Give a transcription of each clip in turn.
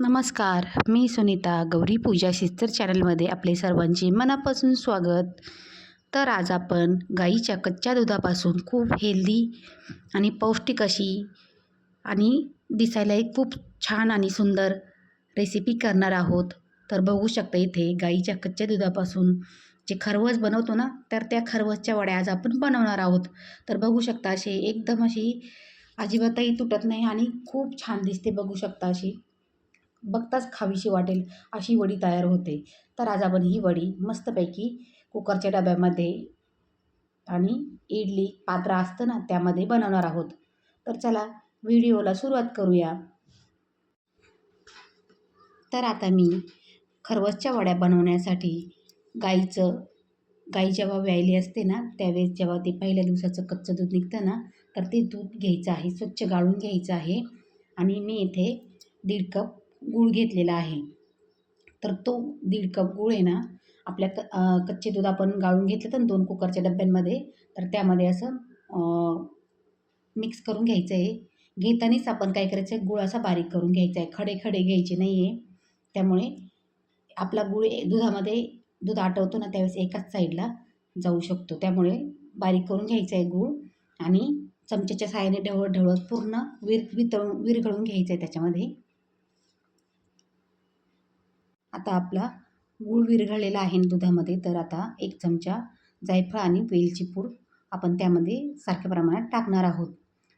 नमस्कार मी सुनीता गौरी पूजा शिस्तर चॅनलमध्ये आपले सर्वांचे मनापासून स्वागत. तर आज आपण गाईच्या कच्च्या दुधापासून खूप हेल्दी आणि पौष्टिक अशी आणि दिसायलाही खूप छान आणि सुंदर रेसिपी करणार आहोत. तर बघू शकता इथे गाईच्या कच्च्या दुधापासून जे खरवस बनवतो ना तर त्या खरवसच्या वड्या आज आपण बनवणार आहोत. तर बघू शकता असे एकदम अशी अजिबातही तुटत नाही आणि खूप छान दिसते बघू शकता अशी. बघताच खावीशी वाटेल अशी वडी तयार होते. तर आज आपण ही वडी मस्तपैकी कुकरच्या डब्यामध्ये आणि इडली पात्र असतं ना त्यामध्ये बनवणार आहोत. तर चला व्हिडिओला सुरुवात करूया. तर आता मी खरवसच्या वड्या बनवण्यासाठी गाईचं गाई जेव्हा व्यायली असते ना त्यावेळेस जेव्हा ते पहिल्या दिवसाचं कच्चं दूध निघतं ना तर ते दूध घ्यायचं आहे स्वच्छ गाळून घ्यायचं आहे. आणि मी इथे दीड कप गूळ घेतलेला आहे. तर तो दीड कप गूळ आहे ना आपल्या क कच्चे दूध आपण गाळून घेतलं तर दोन कुकरच्या डब्यांमध्ये तर त्यामध्ये असं मिक्स करून घ्यायचं आहे घेतानाच आपण काय करायचं आहे गूळ असा बारीक करून घ्यायचा आहे खडे खडे घ्यायचे नाही आहे त्यामुळे आपला गुळ दुधामध्ये दूध आटवतो ना त्यावेळेस एकाच साईडला जाऊ शकतो. त्यामुळे बारीक करून घ्यायचं आहे गूळ आणि चमच्याच्या साहाय्याने ढवळत ढवळत पूर्ण विर वितळून विरघळून घ्यायचं आहे त्याच्यामध्ये. आता आपला गूळ विरघळलेला आहे दुधामध्ये तर आता एक चमचा जायफळ आणि वेलची पूड आपण त्यामध्ये सारख्या प्रमाणात टाकणार आहोत.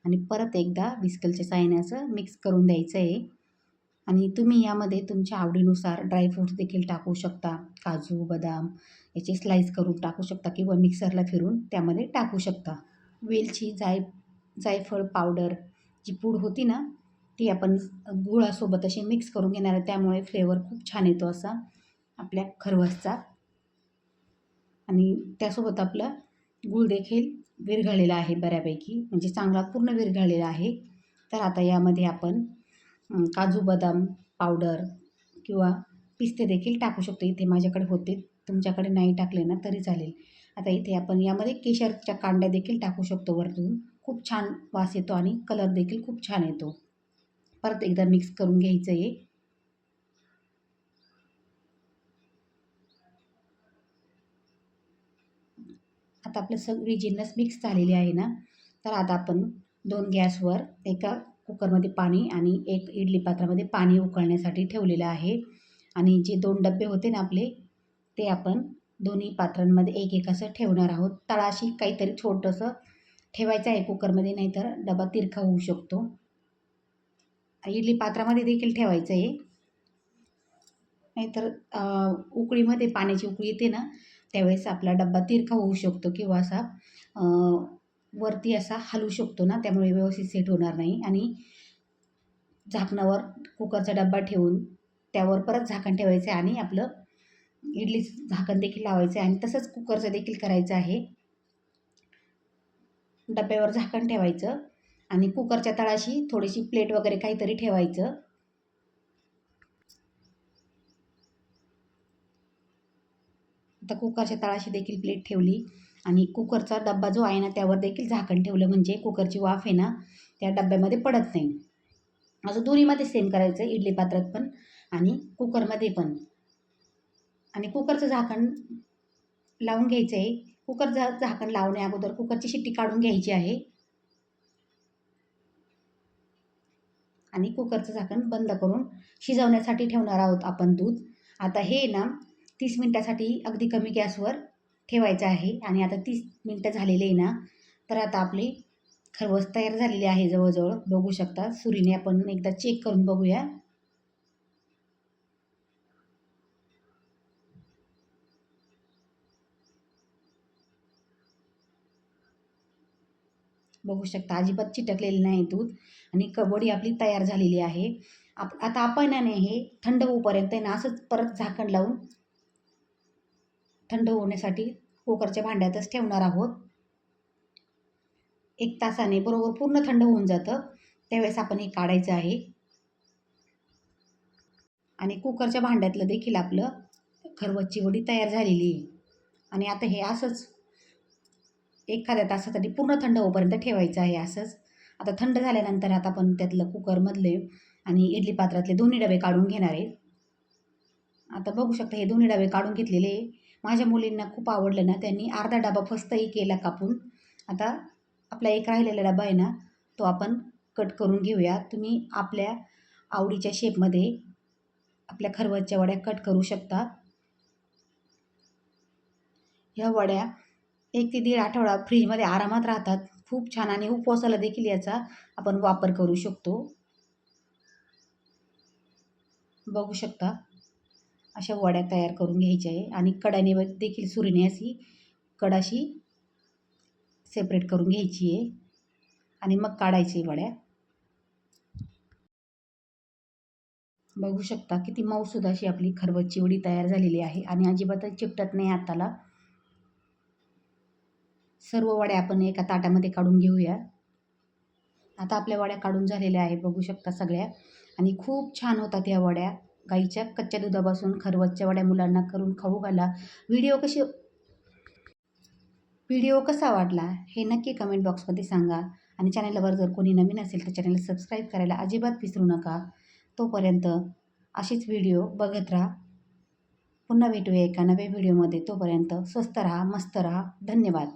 आणि परत एकदा विस्कलच्या साहाय्याने असं मिक्स करून द्यायचं आहे आणि तुम्ही यामध्ये तुमच्या आवडीनुसार ड्रायफ्रूट्स देखील टाकू शकता. काजू बदाम याचे स्लाईस करून टाकू शकता किंवा मिक्सरला फिरून त्यामध्ये टाकू शकता. वेलची जाय जायफळ पावडर जी पूड होती ना ती आपण गुळासोबत अशी मिक्स करून घेणार आहे. त्यामुळे फ्लेवर खूप छान येतो असा आपल्या खरवसचा. आणि त्यासोबत आपला गूळ देखील विरघळलेला आहे बऱ्यापैकी. म्हणजे चांगला पूर्ण विरघळलेला आहे. तर आता यामध्ये आपण काजू बदाम पावडर किंवा पिस्ते देखील टाकू शकतो. इथे माझ्याकडे होते. तुमच्याकडे नाही टाकले ना तरी चालेल. आता इथे आपण यामध्ये केशरच्या कांड्या देखील टाकू शकतो वरतून. खूप छान वास येतो आणि कलर देखील खूप छान येतो. परत एकदा मिक्स करून घ्यायचं आहे आता आपलं सगळी जिन्नस मिक्स झालेली आहे ना तर आता आपण दोन गॅसवर एका कुकरमध्ये पाणी आणि एक इडली पात्रामध्ये पाणी उकळण्यासाठी ठेवलेलं आहे. आणि जे दोन डबे होते ना आपले ते आपण दोन्ही पात्रांमध्ये एक एक असं ठेवणार आहोत. तळाशी काहीतरी छोटंसं ठेवायचं आहे कुकरमध्ये नाहीतर डबा तिरखा होऊ शकतो. इडली पात्रामध्ये देखील ठेवायचं आहे. नाहीतर उकळीमध्ये पाण्याची उकळी येते ना त्यावेळेस आपला डब्बा तिरखा होऊ शकतो किंवा असा वरती असा हलू शकतो ना त्यामुळे व्यवस्थित सेट होणार नाही. आणि झाकणावर कुकरचा डब्बा ठेवून त्यावर परत झाकण ठेवायचं आहे आणि आपलं इडली झाकण देखील लावायचं आहे. आणि तसंच कुकरचं देखील करायचं आहे. डब्यावर झाकण ठेवायचं. आणि कुकरच्या तळाशी थोडीशी प्लेट वगैरे काहीतरी ठेवायचं. आता कुकरच्या तळाशी देखील प्लेट ठेवली. आणि कुकरचा डब्बा जो आहे ना त्यावर देखील झाकण ठेवलं म्हणजे कुकरची वाफ आहे ना त्या डब्यामध्ये पडत नाही. असं दोन्हीमध्ये सेम करायचं इडली पात्रात पण आणि कुकरमध्ये पण. आणि कुकरचं झाकण लावून घ्यायचं आहे कुकर झा झाकण लावण्या अगोदर कुकरची शिट्टी काढून घ्यायची आहे. आणि कुकरचं झाकण बंद करून शिजवण्यासाठी ठेवणार आहोत आपण दूध. आता हे ना तीस मिनटासाठी अगदी कमी गॅसवर ठेवायचं आहे. आणि आता तीस मिनटं झालेले आहे ना तर आता आपली खरवस तयार झालेली आहे जवळजवळ. बघू शकता सुरीने आपण एकदा चेक करून बघूया. बघू शकता. अजिबात चिटकलेलं नाही दूध आणि कबड्डी आपली तयार झालेली आहे. आप आता आपण ना हे थंड होऊपर्यंत ना असंच परत झाकण लावून थंड होण्यासाठी कुकरच्या भांड्यातच ठेवणार आहोत. एक तासाने बरोबर पूर्ण थंड होऊन जातं. त्यावेळेस आपण हे काढायचं आहे. आणि कुकरच्या भांड्यातलं देखील आपलं खरवसची वडी तयार झालेली आहे. आणि आता हे असंच एखाद्या तासासाठी पूर्ण थंड होईपर्यंत ठेवायचं आहे असंच. आता थंड झाल्यानंतर आता आपण त्यातलं कुकरमधले आणि इडली पात्रातले दोन्ही डबे काढून घेणार आहे. आता बघू शकता हे दोन्ही डबे काढून घेतलेले माझ्या मुलींना खूप आवडलं ना त्यांनी अर्धा डबा फस्तही केला कापून. आता आपला एक राहिलेला डबा आहे ना तो आपण कट करून घेऊया. तुम्ही आपल्या आवडीच्या शेपमध्ये आपल्या खरवतच्या वड्या कट करू शकता. ह्या वड्या एक ते दीड आठवडा फ्रीजमध्ये आरामात राहतात. खूप छान आणि उपवासाला देखील याचा आपण वापर करू शकतो. बघू शकता. अशा वड्या तयार करून घ्यायच्या आहे आणि कडाने देखील सुरीने अशी कडाशी सेपरेट करून घ्यायची आहे आणि मग काढायची वड्या. बघू शकता किती मऊसूद अशी आपली खरबसची वडी तयार झालेली आहे आणि अजिबातच चिपटत नाही हाताला. सर्व वड्या आपण एका ताटामध्ये काढून घेऊया. आता आपल्या वड्या काढून झालेल्या आहे बघू शकता सगळ्या. आणि खूप छान होतात या वड्या. गाईच्या कच्च्या दुधापासून खरवसच्या वड्या मुलांना करून खाऊ घाला. व्हिडिओ कशी व्हिडिओ कसा वाटला हे नक्की कमेंट बॉक्समध्ये सांगा. आणि चॅनलवर जर कोणी नवीन असेल तर चॅनल सबस्क्राईब करायला अजिबात विसरू नका. तोपर्यंत असेच व्हिडिओ बघत राहा. पुन्हा भेटूया एका नव्या व्हिडिओमध्ये. तोपर्यंत स्वस्त राहा मस्त राहा. धन्यवाद.